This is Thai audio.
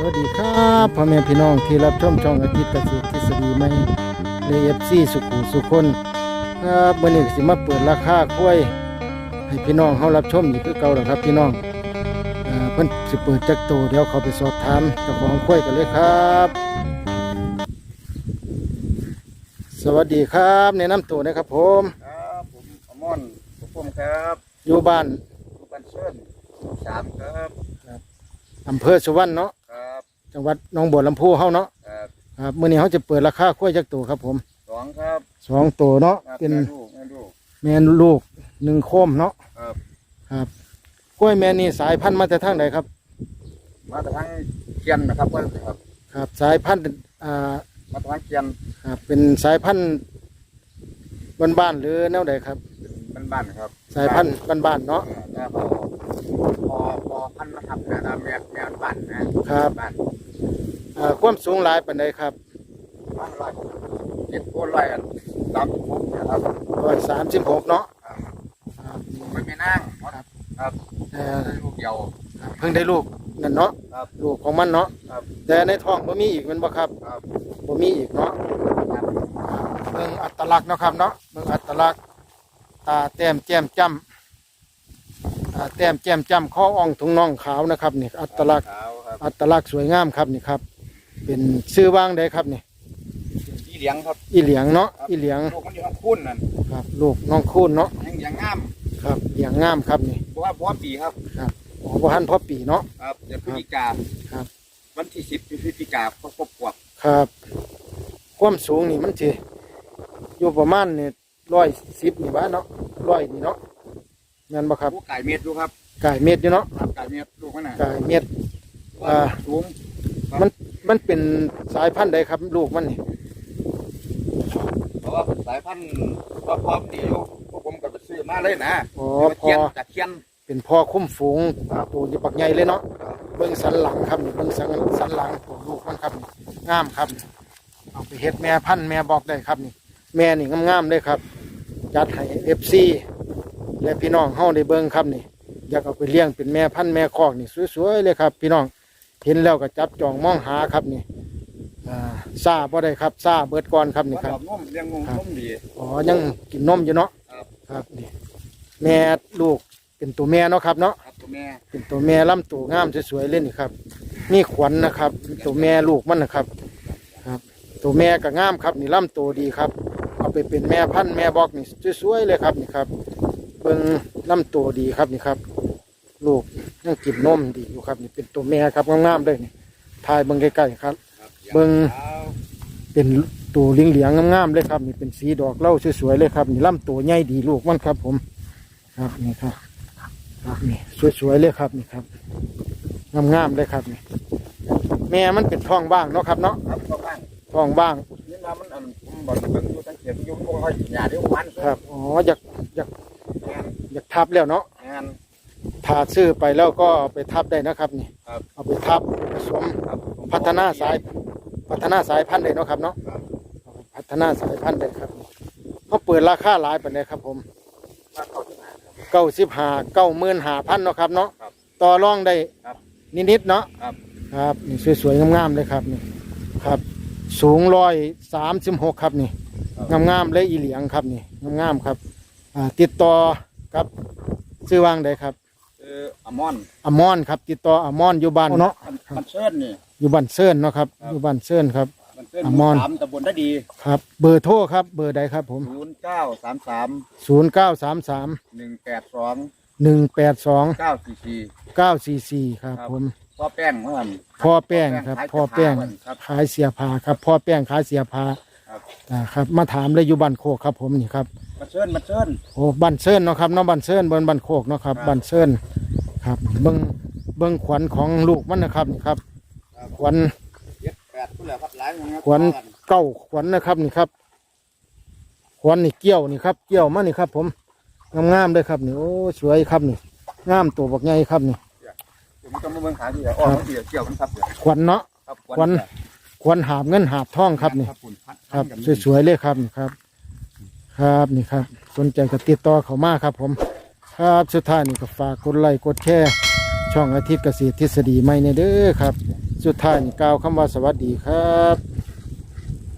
สวัสดีครับพ่อแม่พี่น้องที่รับชมช่องอาทิตย์เกษตรทฤษฎีใหม่ในเอฟซีสุขุสุคนครับวันนี้ก็สิมาเปิดราคากล้วย ให้พี่น้องเขารับชมอยู่คือเก่าแล้วครับพี่น้องเอ่อเพิ่นสิเปิดจักโตเดี๋ยวเขาไปสอบถามเจ้าของกล้วยกันเลยครับ สวัสดีครับแนะนำตัวนะครับผมครับผมอมอนผมครับอยู่บ้านอยู่บ้านเชิญสามครับอำเภอสุวรรณเนาะครับ จังหวัดหนองบัวลำพูเฮาเนาะครับครับมื้อนี้เขาจะเปิดราคากล้วยจักโตครับผมสองครับสองตัวเนาะครับเป็นแม่ลูกแม่ลูก แม่ลูกหนึ่งโคมเนาะครับ ครับกล้วยแม่นี่สายพันธุ์มาจากทางไหนครับ มาจากทางเกียนนะครับว่าครับ ครับ สายพันธุ์อ่ามาจากทางเกียนครับเป็นสายพันธุ์บ้านๆหรือแนวใดครับ เป็นบ้านๆครับสายพันธุ์บ้านๆเนาะแล้วพอพอพอพันมาทำนะแม่แม่บ้านนะครับ บ้าน อ่าความสูงหลายปานใดครับบ้านร้อยเจ็ดโคนร้อยอันสามสิบหกนะครับร้อยสามสิบหกเนาะครับครับไม่มีนั่งครับครับเอ่อลูกเดียวเพิ่งได้ลูกนั่นเนาะครับ ลูกของมันเนาะครับ แต่ในท้องบ่มีอีกแมันบ่ครับครับบ่มีอีกเนาะครับเบิ่งอัตลักษณ์เนาะครับเนาะเบิ่งอัตลักษณ์ตาแต้มแจ่มจ้ำตาแต้มแจ่มจ้ำข้ออ่องถุงน่องขาวนะครับนี่อัตลักษณ์ ขาวครับอัตลักษณ์สวยงามครับนี่ครับ เป็นชื่อว่างได้ครับนี่ที่เลี้ยงครับอีเหลียงเนาะอีเหลียงลูกมันอยู่ข้างคุ้นนั่นครับ ลูกน้องคูนเนาะยังยังงามครับเหลียงงามครับนี่เพราะว่าเพราะว่าปีครับโอ้บ่ทันพ่อปีเนาะครับเดือนพฤศจิกาครับ วันที่สิบพฤศจิกาครบครบขวบครับความสูงนี่มันสิอยู่ประมาณนี่ร้อยสิบนี่บ้านเนาะร้อยนี่เนาะงั้นบ่ครับผู้ไก่เม็ดดูครับกายเม็ดอยู่เนาะครับไก่เม็ดลูกมันน่ะกายเม็ดอ่าสูงมัน เป็นสายพันธุ์ใดครับลูกมันนี่เพราะว่าเป็นสายพันธุ์ว่าพร้อมดีอยู่พวกผมก็ไปซื้อมาเลยนะอ๋อมาพอเคียนจากเคียน เป็นพ่อคุ้มฝูงตัวอยู่ปักใหญ่เลยเนาะเบิ้งสันหลังครับนี่เบิ้งสันสันหลังตัวลูกมันครับนี่งามครับ เอาไปเฮ็ดแม่พันธุ์แม่บอกได้ครับนี่ แม่นี่งามๆเลยครับจัดให้เอฟซีและพี่น้องเฮาได้เบิ้งครับนี่อยากเอาไปเลี้ยงเป็นแม่พันธุ์แม่คอกนี่สวยๆเลยครับ พี่น้อง เห็นแล้วก็จับจองมองหาครับนี่อ่าซาบ่ได้ครับซาเบิดก่อนครับนี่มาคดรัอบกนุ่มเลี้ยงงงครับนุ่มดี อ๋อ ยังกินนมอยู่เนาะ ครับ ครับนี่แม่ลูกเป็นตัวแม่เนาะครับเนาะ ครับตัวแม่ เป็นตัวแม่ลำตัวงามสวยๆเล่นนี่ครับมีขวัญนะครับเป็นตัวแม่ลูกมันนะครับ ครับ ตัวแม่ก็งามครับ นี่ลำตัวดีครับ เอาไปเป็นแม่พันธุ์แม่บอกนี่สวยๆเลยครับนี่ครับ เบิ่งลำตัวดีครับนี่ครับ ลูก ยังกินนมดีอยู่ครับนี่เป็นตัวแม่ครับงามๆเลยนี่ถ่ายเบิ่งใกล้ๆครับครับเบิ่งเป็นตัวเหลียงๆงามๆเลยครับนี่เป็นสีดอกเล่าสวยๆเลยครับนี่ลำตัวใหญ่ดีลูกมันครับ ผมครับนี่ครับครับนี่สวยๆเลยครับนี่ครับงามๆเลยครับนี่แม่มันเป็นท้องบ้างเนาะครับเนาะครับเข้าบ้านท้องบ้างนี่น้ำมันอันผมบอกเบิ่งอยู่ตั้งเขียนอยู่พวกเขาหยาเดียววันครับอ๋ออยากอยากอยากทับแล้วเนาะ ถ้าซื้อไปแล้วก็เอาไปทับได้นะครับนี่ครับเอาไปทับผสมครับผมพัฒนาสายพัฒนาสายพันธุ์ได้เนาะครับเนาะครับเอาไปพัฒนาสายพันธุ์ได้ครับเขาเปิดราคาหลายปานใดครับผมมาเข้าที่ไหนครับ เก้าสิบห้าเก้าหมื่นห้าพันเนาะครับเนาะครับต่อรองได้ครับนิดๆเนาะครับ ครับนี่สวยๆงามๆเลยครับนี่ครับ สูงร้อยสามสิบหกครับนี่ งามๆเลยอีเหลียงครับนี่งามๆครับอ่าติดต่อครับซื้อวางได้ครับ เอออมอนอมอนครับ ติดต่ออมอนอยู่บ้านเนาะมันมันเชิญนี่อยู่บ้านเซิร์นเนาะครับครับอยู่บ้านเซิร์นครับ มันเชิญอมอน สามตำบลได้ดีครับ เบอร์โทรครับ เบอร์ใดครับผม ศูนย์เก้าสามสามศูนย์เก้าสามสามหนึ่งแปดสองหนึ่งแปดสองเก้าสี่สี่เก้าสี่สี่ครับครับผม พ่อแป้งเมื่อวัน พ่อแป้งครับขายพ่อแป้งเสื้อผ้าครับขายเสียผ้าครับ พ่อแป้งขายเสียผ้าครับ อ่าครับ มาถามเลยอยู่บ้านโคกครับผมนี่ครับ มันเชิญมันเชิญ โอ้บ้านเซิร์นเนาะครับเนาะบ้านเซิร์นบนบ้านโคกเนาะครับครับบ้านเซิร์น ครับ เบิ้งเบิ้งขวัญของลูกมันนะครับนี่ครับ ขวัญเจ็ดแปดผู้เหลือครับหลายอย่างครับขวัญเก้าขวัญนะครับนี่ครับ ขวัญนี่เกี้ยวนี่ครับ เกี้ยวมานี่ครับ ผมงามๆเลยครับนี่โอ้สวยครับนี่งามตัวบักใหญ่ครับนี่ผมจะมาเบิ่งขาที่เดียวอ๋อมันเดียวเกี่ยวกันครับเดี๋ยวขวัญเนาะครับขวัญขวัญหาบเงินหาบทองครับนี่ผมพัดครับพันกันสวยๆเลยครับนี่ครับ ครับนี่ครับ สนใจก็ติดต่อเขามาครับ ผม ครับ สุดท้ายนี่ก็ฝากกดไลค์กดแชร์ช่องอาทิตย์เกษตรทฤษฎีใหม่ในเด้อครับ สุดท้ายนี่กล่าวคำว่าสวัสดีครับ